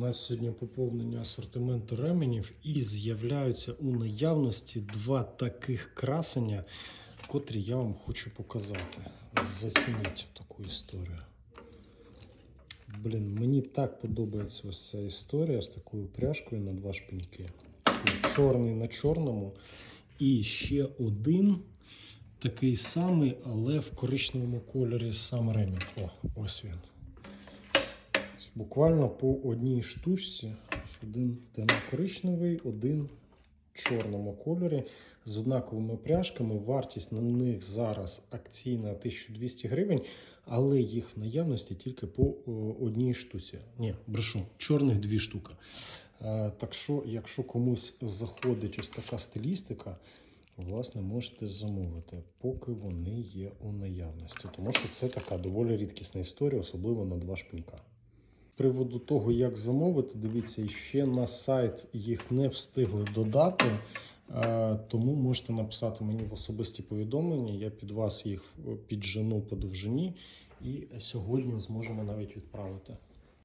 У нас сьогодні поповнення асортименту ременів і з'являються у наявності два таких красення, котрі я вам хочу показати. Зацініть таку історію. Блін, мені так подобається ось ця історія з такою пряжкою на два шпиньки. Чорний на чорному. І ще один такий самий, але в коричневому кольорі сам ремінь. О, ось він. Буквально по одній штучці. Один темно-коричневий, один в чорному кольорі з однаковими пряжками. Вартість на них зараз акційна 1200 гривень, але їх в наявності тільки по одній штуці. Ні, брешу, чорних дві штуки. Е, Так що, якщо комусь заходить ось така стилістика, власне, можете замовити, поки вони є у наявності. Тому що це така доволі рідкісна історія, особливо на два шпинька. Приводу того, як замовити, дивіться, ще на сайт їх не встигли додати. е, Тому можете написати мені в особисті повідомлення. Я під вас їх піджену по довжині, і сьогодні зможемо навіть відправити.